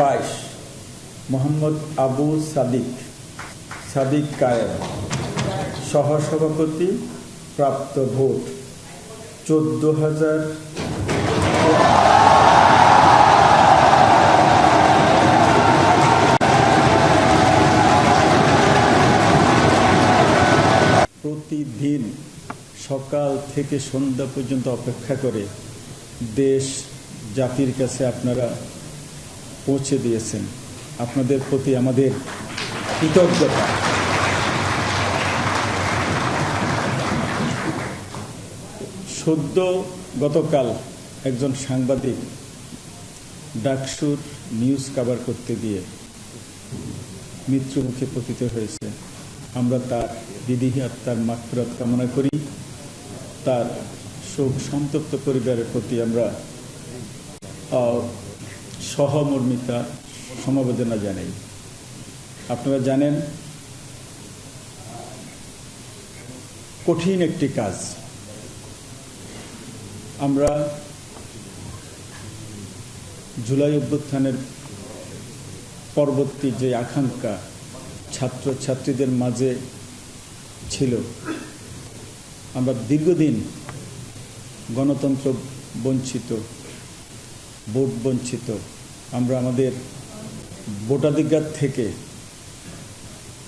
বাইশ, মোহাম্মদ আবু সাদিক সাদিক কায়েম, সহসভাপতি, প্রাপ্ত ভোট, চোদ্দ হাজার। প্রতিদিন সকাল থেকে সন্ধ্যা পর্যন্ত অপেক্ষা করে দেশ জাতির কাছে আপনারা পৌঁছে দিয়েছেন। আপনাদের প্রতি আমাদের কৃতজ্ঞতা। সদ্য গতকাল একজন সাংবাদিক ডাকসুর নিউজ কাভার করতে গিয়ে মৃত্যুমুখে পতিত হয়েছে। আমরা তার দিদিহি আত্মার মাকফিরত কামনা করি। তার শোক সন্তপ্ত পরিবারের প্রতি আমরা সহমর্মিতা সমবেদনা জানাই। আপনারা জানেন, কঠিন একটি কাজ। আমরা জুলাই অভ্যুত্থানের পরবর্তী যে আকাঙ্ক্ষা ছাত্র ছাত্রীদের মাঝে ছিল, আমরা দীর্ঘদিন গণতন্ত্র বঞ্চিত ভোট বঞ্চিত। আমরা আমাদের ভোটাধিকার থেকে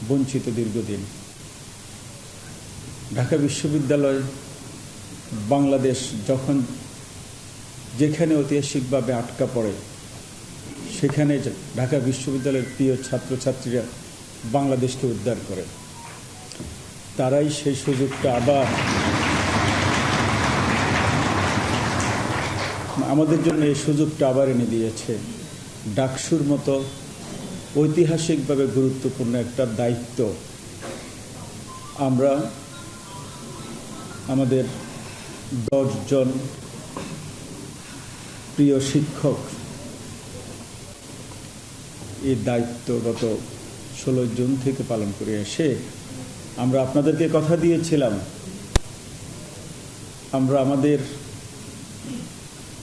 বঞ্চিত দীর্ঘদিন। ঢাকা বিশ্ববিদ্যালয় বাংলাদেশ যখন যেখানে ঐতিহাসিকভাবে আটকা পড়ে, সেখানে ঢাকা বিশ্ববিদ্যালয়ের প্রিয় ছাত্রছাত্রীরা বাংলাদেশকে উদ্ধার করে, তারাই সেই সুযোগটা আবার আমাদের জন্য এই সুযোগটা আবার এনে দিয়েছে। ডাকসুর মতো ঐতিহাসিকভাবে গুরুত্বপূর্ণ একটা দায়িত্ব। আমরা আমাদের দশজন প্রিয় শিক্ষক এই দায়িত্ব গত ষোলো জুন থেকে পালন করে এসে আমরা আপনাদেরকে কথা দিয়েছিলাম। আমরা আমাদের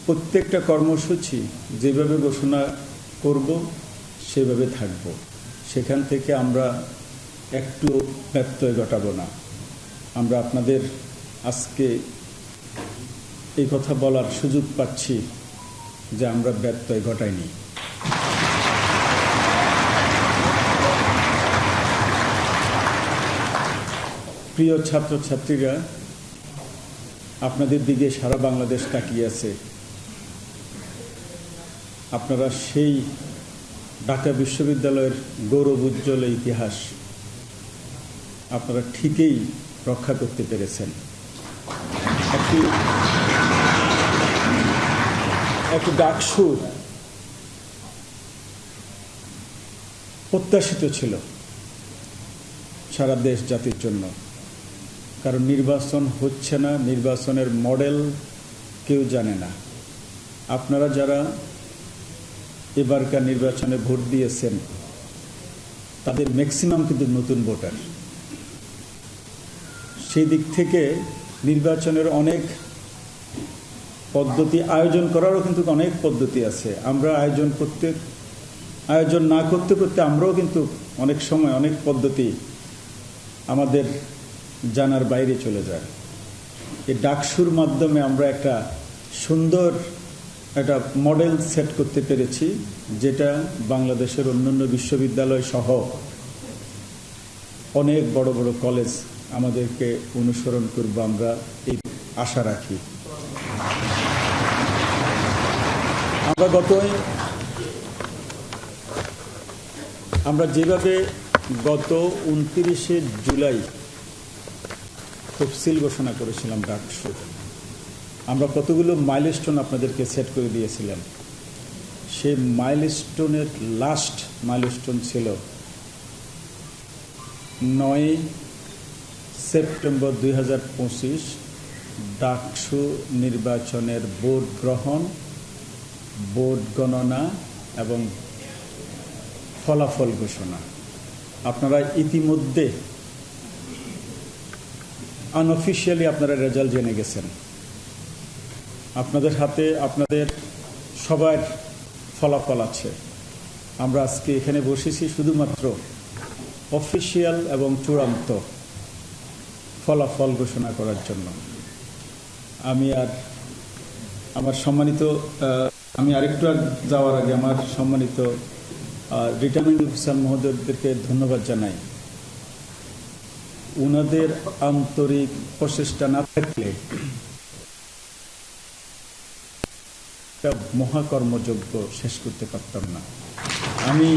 প্রত্যেকটা কর্মসূচি যেভাবে ঘোষণা করব, সেভাবে থাকব। সেখান থেকে আমরা একটু ব্যত্যয় ঘটাবো না। আমরা আপনাদের আজকে এই কথা বলার সুযোগ পাচ্ছি যে আমরা ব্যত্যয় ঘটাইনি। প্রিয় ছাত্রছাত্রীরা, আপনাদের দিকে সারা বাংলাদেশ তাকিয়ে আছে। আপনারা সেই ঢাকা বিশ্ববিদ্যালয়ের গৌরব উজ্জ্বল ইতিহাস আপনারা ঠিকই রক্ষা করতে পেরেছেন। একটি একটি ডাকসু প্রত্যাশিত ছিল সারা দেশ জাতির জন্য। কারণ নির্বাচন হচ্ছে না, নির্বাচনের মডেল কেউ জানে না। আপনারা যারা এবারকার নির্বাচনে ভোট দিয়েছেন। তাদের ম্যাক্সিমাম কিন্তু নতুন ভোটার। সেই দিক থেকে নির্বাচনের অনেক পদ্ধতি আয়োজন করারও কিন্তু অনেক পদ্ধতি আছে। আমরা আয়োজন করতে, আয়োজন না করতে করতে আমরাও কিন্তু অনেক সময় অনেক পদ্ধতি আমাদের জানার বাইরে চলে যায়। এই ডাকসুর মাধ্যমে আমরা একটা সুন্দর একটা মডেল সেট করতে পেরেছি, যেটা বাংলাদেশের অন্যান্য বিশ্ববিদ্যালয় সহ অনেক বড় বড় কলেজ আমাদেরকে অনুসরণ করব আমরা, এই আশা রাখি। আমরা গত আমরা যেভাবে গত উনত্রিশে জুলাই তফসিল ঘোষণা করেছিলাম ডাকসু। আমরা কতগুলো মাইলস্টোন আপনাদেরকে সেট করে দিয়েছিলাম। সেই মাইলস্টোনের লাস্ট মাইলস্টোন ছিল নয় সেপ্টেম্বর দুই হাজার পঁচিশ ডাকসু নির্বাচনের ভোট গ্রহণ, ভোট গণনা এবং ফলাফল ঘোষণা। আপনারা ইতিমধ্যে আনঅফিসিয়ালি আপনারা রেজাল্ট জেনে গেছেন। আপনাদের হাতে আপনাদের সবার ফলাফল আছে। আমরা আজকে এখানে বসেছি শুধুমাত্র অফিসিয়াল এবং চূড়ান্ত ফলাফল ঘোষণা করার জন্য। আমি আর আমার সম্মানিত আমি আরেকটু আর যাওয়ার আগে আমার সম্মানিত রিটার্নিং অফিসার মহোদয়দেরকে ধন্যবাদ জানাই। উনাদের আন্তরিক প্রচেষ্টা না থাকলে একটা মহাকর্মযজ্ঞ শেষ করতে পারতাম না। আমি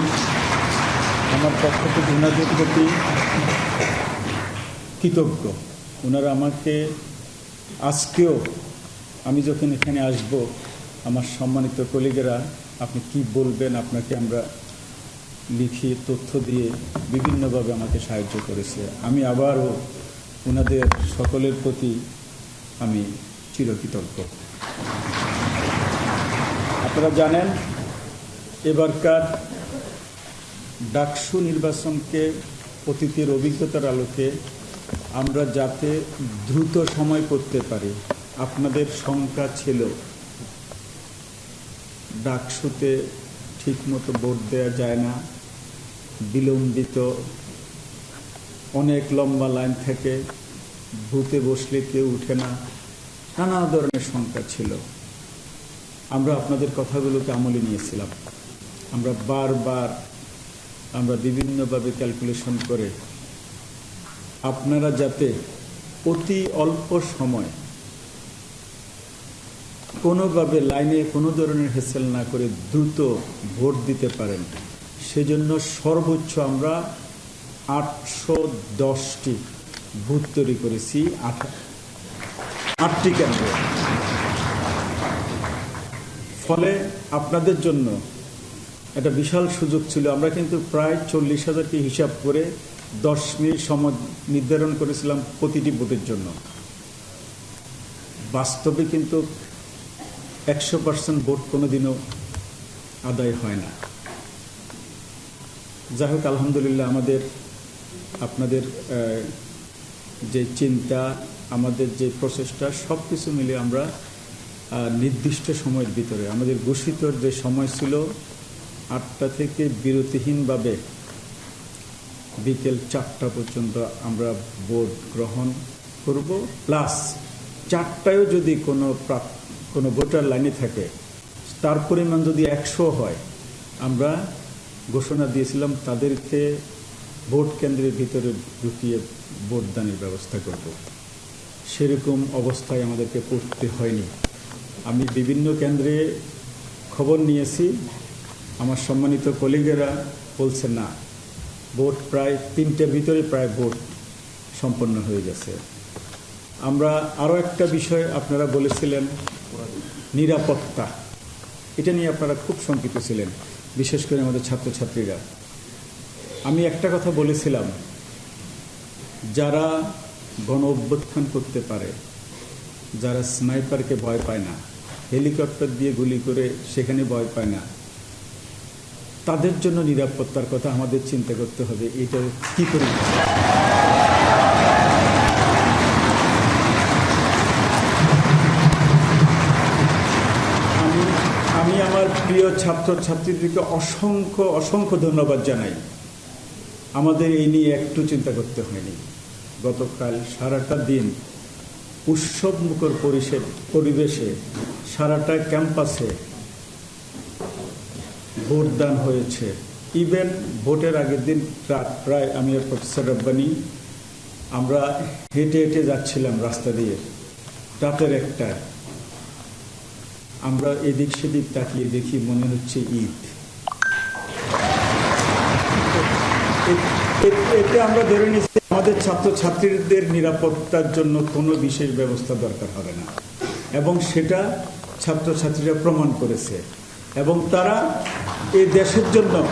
আমার পক্ষ থেকে উনাদের প্রতি কৃতজ্ঞ। ওনারা আমাকে আজকেও আমি যখন এখানে আসব, আমার সম্মানিত কলিগেরা, আপনি কি বলবেন, আপনাকে আমরা লিখি তথ্য দিয়ে বিভিন্নভাবে আমাকে সাহায্য করেছে। আমি আবারও ওনাদের সকলের প্রতি আমি চিরকৃতজ্ঞ। আপনারা জানেন, এবারকার ডাকসু নির্বাচনকে অতীতের অভিজ্ঞতার আলোকে আমরা যাতে দ্রুত সময় করতে পারি, আপনাদের সংখ্যা ছিল। ডাকসুতে ঠিকমতো ভোট দেওয়া যায় না, বিলম্বিত, অনেক লম্বা লাইন থেকে ভূতে বসলে কেউ উঠে না, নানা ধরনের সংখ্যা ছিল। আমরা আপনাদের কথাগুলোকে আমলে নিয়েছিলাম। আমরা বারবার আমরা বিভিন্নভাবে ক্যালকুলেশন করে আপনারা যাতে অতি অল্প সময় কোনোভাবে লাইনে কোনো ধরনের হেসেল না করে দ্রুত ভোট দিতে পারেন। সেজন্য সর্বোচ্চ আমরা আটশো দশটি বুথ তৈরি করেছি, আট আটটি কেন্দ্র। ফলে আপনাদের জন্য একটা বিশাল সুযোগ ছিল। আমরা কিন্তু প্রায় চল্লিশ হাজারটি হিসাব করে দশ মিনিট সময় নির্ধারণ করেছিলাম প্রতিটি ভোটের জন্য। বাস্তবে কিন্তু একশো পার্সেন্ট ভোট কোনোদিনও আদায় হয় না। যাই হোক, আলহামদুলিল্লাহ আমাদের, আপনাদের যে চিন্তা, আমাদের যে প্রচেষ্টা সব কিছু মিলে আমরা নির্দিষ্ট সময়ের ভিতরে। আমাদের ঘোষিত যে সময় ছিল আটটা থেকে বিরতিহীনভাবে বিকেল চারটা পর্যন্ত আমরা ভোট গ্রহণ করব। প্লাস চারটায়ও যদি কোনো কোনো ভোটার লাইনে থাকে, তার পরিমাণ যদি একশো হয়, আমরা ঘোষণা দিয়েছিলাম তাদেরকে ভোট কেন্দ্রের ভিতরে ঢুকিয়ে ভোটদানের ব্যবস্থা করব। সেরকম অবস্থায় আমাদেরকে পড়তে হয়নি। আমি বিভিন্ন কেন্দ্রে খবর নিয়েছি। আমার সম্মানিত কলিগেরা বলছে, না, ভোট প্রায় তিনটের ভিতরে প্রায় ভোট সম্পন্ন হয়ে গেছে। আমরা আরও একটা বিষয় আপনারা বলেছিলেন, নিরাপত্তা। এটা নিয়ে আপনারা খুব শঙ্কিত ছিলেন, বিশেষ করে আমাদের ছাত্রছাত্রীরা। আমি একটা কথা বলেছিলাম, যারা গণ অভ্যুত্থান করতে পারে, যারা স্নাইপারকে ভয় পায় না হেলিকপ্টার দিয়ে গুলি করে সেখানে ভয় পায় না। তাদের জন্য নিরাপত্তার কথা আমাদের চিন্তা করতে হবে, এটা কি করে? আমি আমি আমার প্রিয় ছাত্র ছাত্রীদেরকে অসংখ্য অসংখ্য ধন্যবাদ জানাই। আমাদের এই নিয়ে একটু চিন্তা করতে হয়নি। গতকাল সারাটা দিন উৎসব মুখর পরিষেব পরিবেশে সারাটা ক্যাম্পাসে ভোটদান হয়েছে। ইভেন ভোটের আগের দিন রাত প্রায় আমি আর প্রফেসর রব্বানি, আমরা হেঁটে হেঁটে যাচ্ছিলাম রাস্তা দিয়ে, রাতের একটা আমরা এদিক সেদিক তাকিয়ে দেখি মনে হচ্ছে ঈদ এতে আমরা ধরে নিচ্ছি আমাদের ছাত্রছাত্রীদের নিরাপত্তার জন্য কোনো বিশেষ ব্যবস্থা দরকার হবে না। এবং সেটা ছাত্রছাত্রীরা প্রমাণ করেছে। এবং তারা এই দেশের জন্য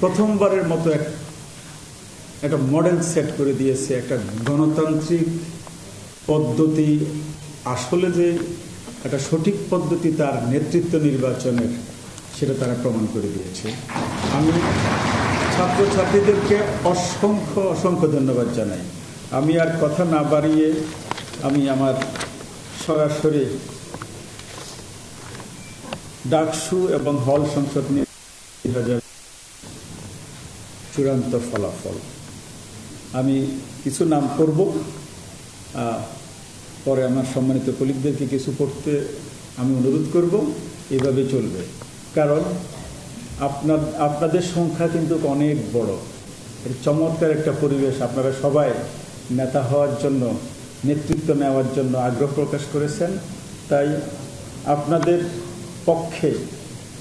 প্রথমবারের মতো এক একটা মডেল সেট করে দিয়েছে, একটা গণতান্ত্রিক পদ্ধতি। আসলে যে একটা সঠিক পদ্ধতি তার নেতৃত্ব নির্বাচনের, সেটা তারা প্রমাণ করে দিয়েছে। আমি ছাত্রছাত্রীদেরকে অসংখ্য অসংখ্য ধন্যবাদ জানাই। আমি আর কথা না বাড়িয়ে আমি আমার সরাসরি ডাকসু এবং হল সংসদ নিয়ে চূড়ান্ত ফলাফল। আমি কিছু নাম করব পরে আমার সম্মানিত কলিগদেরকে কিছু পড়তে আমি অনুরোধ করব। এভাবে চলবে। কারণ আপনার, আপনাদের সংখ্যা কিন্তু অনেক বড়। এর চমৎকার একটা পরিবেশ আপনারা সবাই নেতা হওয়ার জন্য, নেতৃত্ব নেওয়ার জন্য আগ্রহ প্রকাশ করেছেন। তাই আপনাদের পক্ষে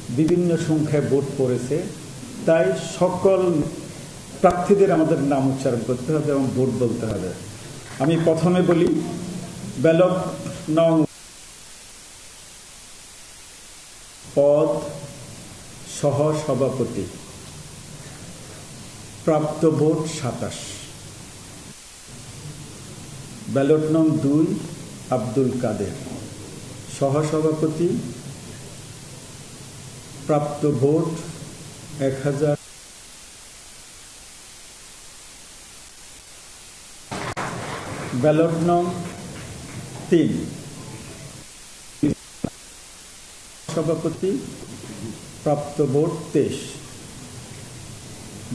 বিভিন্ন সংখ্যায় ভোট পড়েছে। তাই সকল প্রার্থীদের আমাদের নাম উচ্চারণ করতে হবে এবং ভোট বলতে হবে। আমি প্রথমে বলি, ব্যালট নং পদ সহ সভাপতি প্রাপ্ত ভোট সাতাশ। ব্যালট নং দুই, আব্দুল কাদের। সহসভাপতি। প্রাপ্ত ভোট এক হাজার ব্যালট নং তিন। সভাপতি প্রাপ্ত ভোট তেইশ।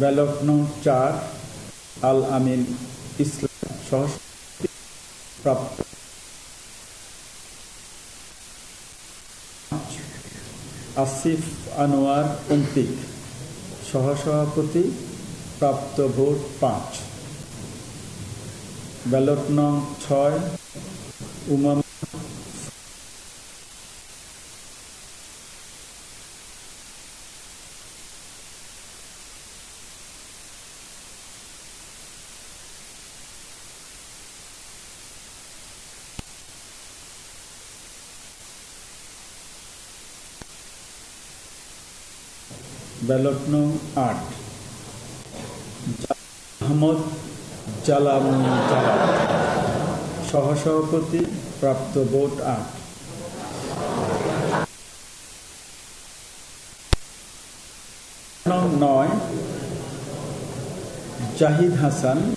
ব্যালট চার, আল আমিন ইসলাম সহ প্রাপ্ত। আসিফ আনোয়ার অন্তিক সহসভাপতি প্রাপ্ত ভোট পাঁচ। ব্যালট নং ছয়, উমাম ব্যালট আট। সহসভাপতি প্রাপ্ত ভোট আট। নয়। জাহিদ হাসান।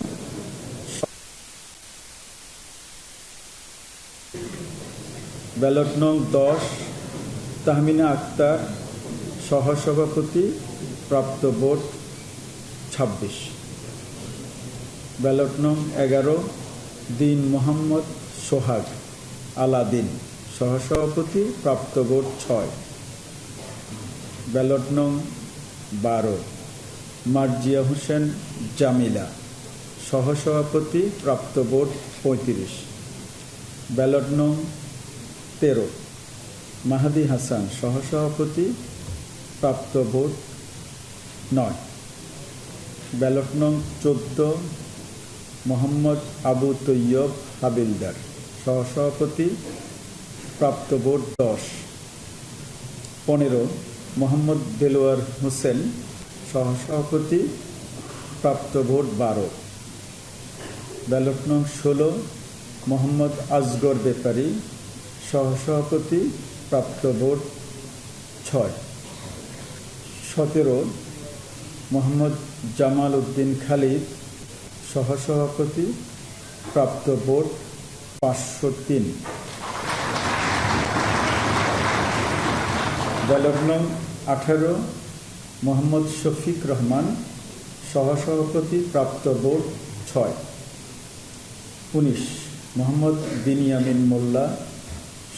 ব্যালট নং দশ তাহমিনা আক্তার। সহসভাপতি প্রাপ্ত ভোট ছাব্বিশ। ব্যালট নং এগারো, দিন মোহাম্মদ সোহাগ আলাদিন, সহসভাপতি, প্রাপ্ত ভোট ছয়। ব্যালট নং বারো, মার্জিয়া হোসেন জামিলা, সহসভাপতি, প্রাপ্ত ভোট পঁয়ত্রিশ। ব্যালট নং তেরো, মাহাদি হাসান, সহসভাপতি, প্রাপ্ত ভোট নয়। ব্যালট নং চোদ্দ, মোহাম্মদ আবু তৈয়ব হাবিলদার, সহসভাপতি, প্রাপ্ত ভোট দশ। পনেরো, মোহাম্মদ দেলোয়ার হোসেন, সহসভাপতি, প্রাপ্ত ভোট বারো। ব্যালট নং ষোলো, মোহাম্মদ আজগর বেপারি, সহসভাপতি, প্রাপ্ত ভোট ছয়। সতেরো মোহাম্মদ জামাল উদ্দিন খালিদ, সহসভাপতি, প্রাপ্ত ভোট পাঁচশো তিন। ব্যালট নং আঠারো, মোহাম্মদ শফিক রহমান, সহসভাপতি, প্রাপ্ত ভোট ছয়। উনিশ মোহাম্মদ বিনিয়ামিন মোল্লা,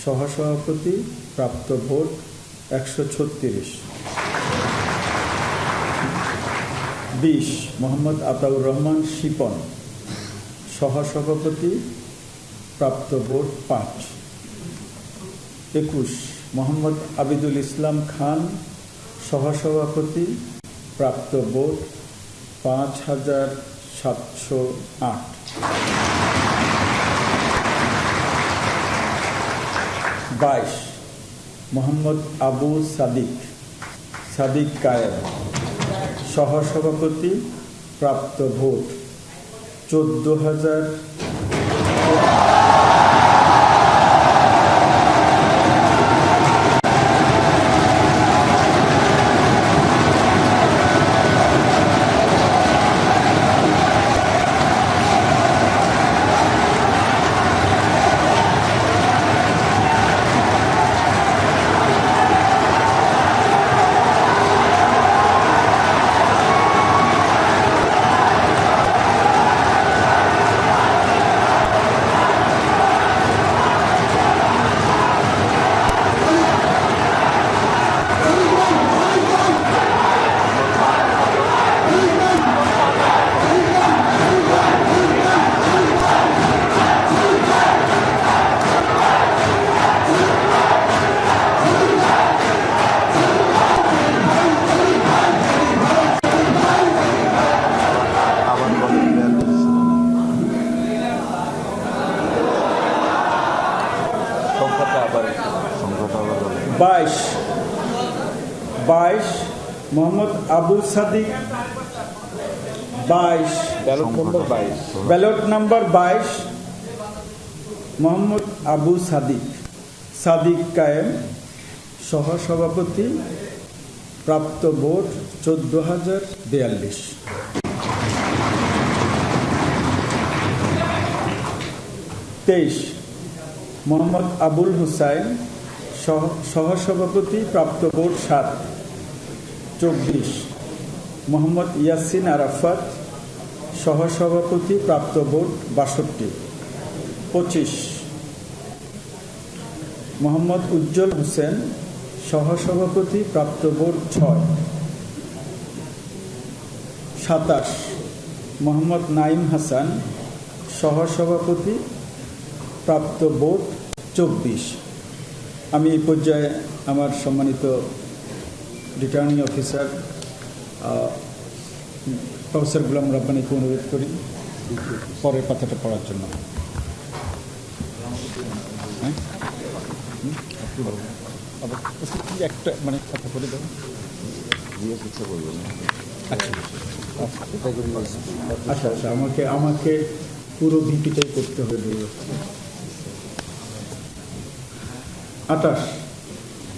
সহসভাপতি, প্রাপ্ত ভোট একশো ছত্রিশ। বিশ, মোহাম্মদ আতাউর রহমান শিপন। সহসভাপতি, প্রাপ্ত ভোট পাঁচ। একুশ, মোহাম্মদ আবিদুল ইসলাম খান, সহসভাপতি, প্রাপ্ত ভোট পাঁচ হাজার সাতশো আট। বাইশ, মোহাম্মদ আবু সাদিক সাদিক কায়ের সহসভাপতি প্রাপ্ত ভোট চোদ্দ হাজার মোহাম্মদ আবুল সাদিক বাইশ। ব্যালট নম্বর বাইশ। ব্যালট নাম্বার বাইশ মোহাম্মদ আবু সাদিক। সাদিক কায়েম সহসভাপতি প্রাপ্ত ভোট চোদ্দ হাজার বিয়াল্লিশ। তেইশ মোহাম্মদ আবুল হুসাইন সহ- সহসভাপতি প্রাপ্ত ভোট সাত। চব্বিশ। মোহাম্মদ ইয়াসিন আরাফাত, সহসভাপতি, প্রাপ্ত ভোট বাষট্টি। পঁচিশ। মোহাম্মদ উজ্জ্বল হোসেন, সহসভাপতি, প্রাপ্ত ভোট ছয়। সাতাশ। মোহাম্মদ নাইম হাসান, সহসভাপতি, প্রাপ্ত ভোট চব্বিশ। আমি এই পর্যায়ে আমার সম্মানিত রিটার্নিং অফিসার প্রফেসর গুলাম রাব্বানিকে অনুরোধ করি পরের কথাটা পড়ার জন্য। হ্যাঁ? একটা মানে কথা বলে আচ্ছা। আচ্ছা আচ্ছা আমাকে আমাকে পুরো করতে হবে। আটাশ।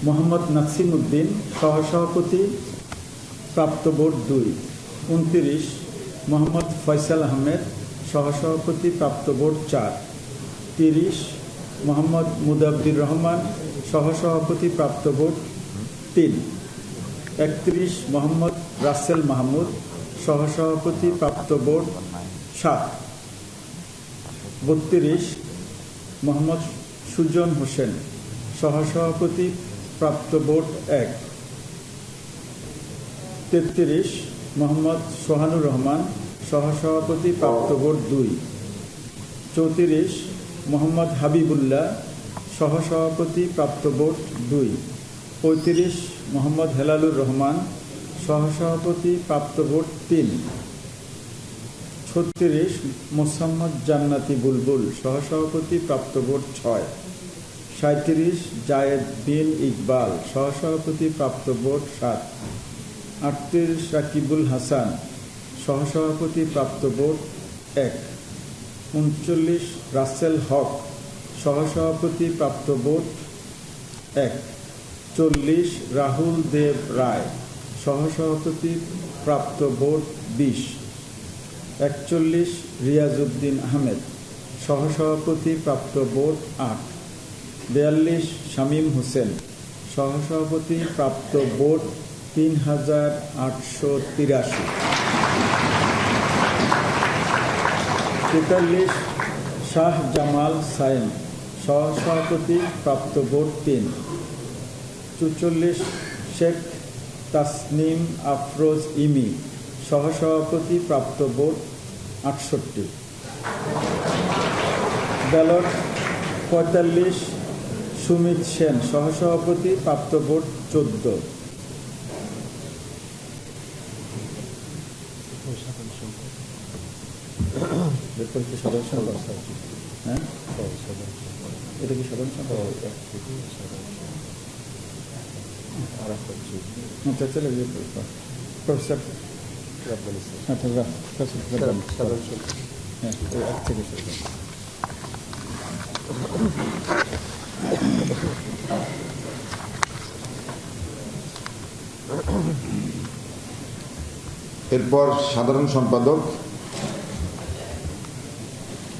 মোহাম্মদ নাসিম উদ্দিন সহসভাপতি, প্রাপ্ত ভোট দুই। উনত্রিশ, মোহাম্মদ ফয়সাল আহমেদ সহসভাপতি, প্রাপ্ত ভোট চার। তিরিশ, মোহাম্মদ মুদাব্বির রহমান সহসভাপতি, প্রাপ্ত ভোট তিন। একত্রিশ, মোহাম্মদ রাসেল মাহমুদ সহসভাপতি, প্রাপ্ত ভোট সাত। বত্রিশ, মোহাম্মদ সুজন হোসেন সহসভাপতি প্রাপ্ত ভোট এক। তেত্রিশ, মোহাম্মদ সোহানুর রহমান, সহসভাপতি প্রাপ্ত ভোট দুই। চৌত্রিশ, মোহাম্মদ হাবিবুল্লাহ, সহসভাপতি প্রাপ্ত ভোট দুই। পঁয়ত্রিশ, মোহাম্মদ হেলালুর রহমান, সহসভাপতি প্রাপ্ত ভোট তিন। ছত্রিশ, মোসাম্মদ জান্নাতি বুলবুল, সহসভাপতি প্রাপ্ত ভোট ছয়। সাঁত্রিশ জায়েদ বিন ইকবাল, সহসভাপতি প্রাপ্ত ভোট সাত। আটত্রিশ রাকিবুল হাসান, সহসভাপতি প্রাপ্ত ভোট এক। উনচল্লিশ রাসেল হক, সহসভাপতি প্রাপ্ত ভোট এক। চল্লিশ রাহুল দেব রায়, সহসভাপতি প্রাপ্ত ভোট বিশ। একচল্লিশ রিয়াজউদ্দিন আহমেদ, সহসভাপতি প্রাপ্ত ভোট আট। বিয়াল্লিশ শামীম হোসেন, সহসভাপতি, প্রাপ্ত ভোট তিন হাজার আটশো তিরাশি। তেতাল্লিশ শাহ জামাল সাইম সহসভাপতি, প্রাপ্ত ভোট তিন। চুচল্লিশ শেখ তাসনিম আফরোজ ইমি, সহসভাপতি, প্রাপ্ত ভোট আটষট্টি। ব্যালট পঁয়তাল্লিশ সুমিত সেন সহসভাপতি প্রাপ্ত ভোট চোদ্দ। হ্যাঁ? এটা কি সাধারণ আচ্ছা চলে গিয়ে প্রফেসর আচ্ছা হ্যাঁ এক থেকে। এরপর সাধারণ সম্পাদক,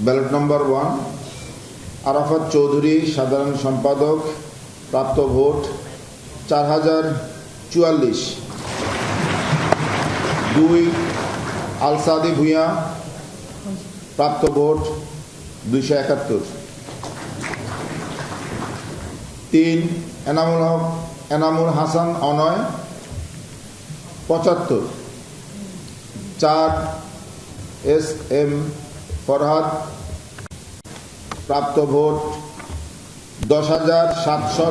ballot number one, Arafat Chowdhury, সাধারণ সম্পাদক, প্রাপ্ত ভোট চার হাজার চুয়াল্লিশ। দুই আলসাদি ভূঁইয়া, প্রাপ্ত ভোট দুইশো একাত্তর। তিন, এনামুল হক, এনামুল হাসান অনয়, পঁচাত্তর। চার, এস এম ফরহাদ, প্রাপ্ত ভোট দশ হাজার সাতশো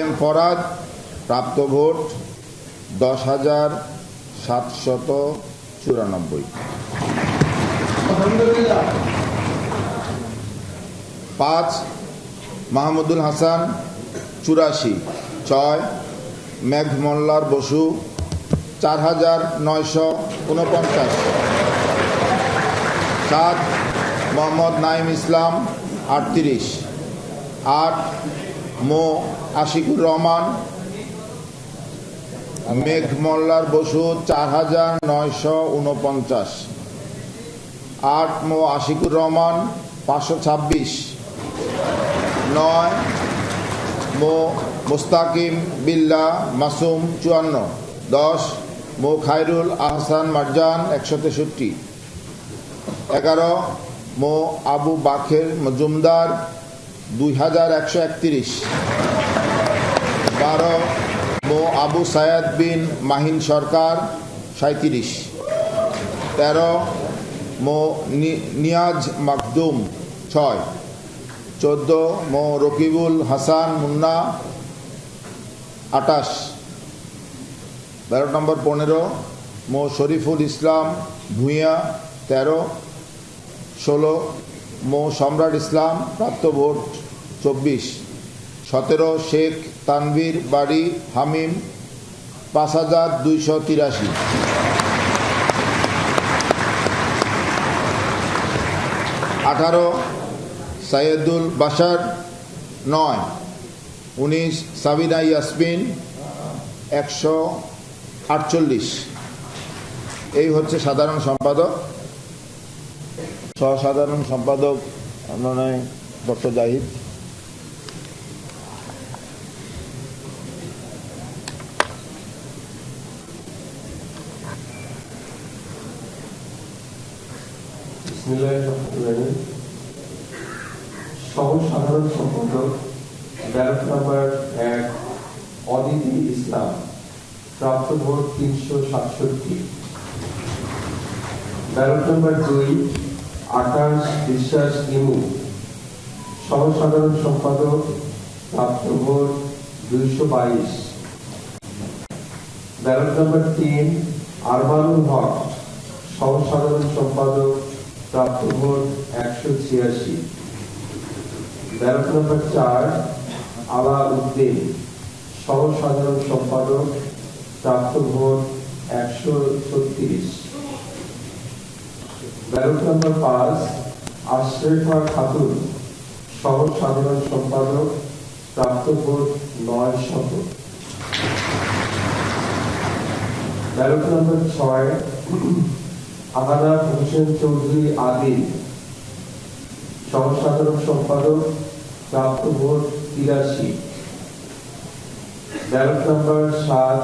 এম ফরাদ, প্রাপ্ত ভোট দশ হাজার সাতশত চুরানব্বই। পাঁচ, মাহমুদুল হাসান, চুরাশি। ছয়, মেঘ মোল্লার বসু, চার হাজার নয়শো উনপঞ্চাশ। সাত, মোহাম্মদ নাইম ইসলাম, আটত্রিশ। আট মো আশিকুর রহমান, মেঘ মোল্লার বসু চার হাজার নয়শো উনপঞ্চাশ। আট মো আশিকুর রহমান, পাঁচশো ছাব্বিশ। নয় মো মুস্তাকিম বিল্লা মাসুম, চুয়ান্ন। দশ মো খায়রুল আহসান মারজান, একশো তেষট্টি। এগারো মো আবু বাখের মজুমদার দুই হাজার একশো বারো, মো আবু সায়াদ বিন মাহিন সরকার সাঁত্রিশ তেরো, মো নিয়াজ মাকদুম, ছয়। চোদ্দ, মো রকিবুল হাসান মুন্না আটাশ তেরো নম্বর পনেরো, মো শরীফুল ইসলাম ভূঁইয়া, তেরো। ষোলো, মো সম্রাট ইসলাম প্রাপ্ত ভোট। চব্বিশ। সতেরো শেখ তানভীর বাড়ি হামিম, পাঁচ হাজার দুইশো তিরাশি। আঠারো সাইয়েদুল বাশার, নয় উনিশ সাবিনা ইয়াসমিন, একশো আটচল্লিশ। এই হচ্ছে সাধারণ সম্পাদক। সহসাধারণ সম্পাদক ডক্টর জাহিদ। বিসমিল্লাহিররহমানিররহিম। সহ সাধারণ সম্পাদক, ব্যালট নাম্বার এক, অদিতি ইসলাম, প্রাপ্ত ভোট তিনশো সাতষট্টি ব্যালট নাম্বার দুই, আকাশ বিশ্বাস ইমু সহ সাধারণ সম্পাদক, প্রাপ্ত ভোট দুইশো বাইশ ব্যালট নাম্বার তিন আরমানুল হক সহ সাধারণ সম্পাদক প্রাপ্ত একশো ছিয়াশি। ব্যালট নম্বর চার আলা উদ্দিন সম্পাদক প্রাপ্ত একশো ছত্রিশ। ব্যালট নম্বর পাঁচ, আশরেফা খাতুন সহ সাধারণ সম্পাদক প্রাপ্ত ভোট নয় শত ব্যালট নম্বর ছয় আহানা হোসেন চৌধুরী আদিল সহসাধারণ সম্পাদক প্রাপ্ত ভোট তিরাশি। ব্যালট নম্বর সাত,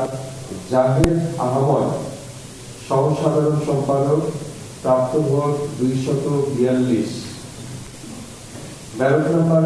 জাহেদ আহমদ, সহসাধারণ সম্পাদক প্রাপ্ত ভোট দুইশত বিয়াল্লিশ। ব্যালট নম্বর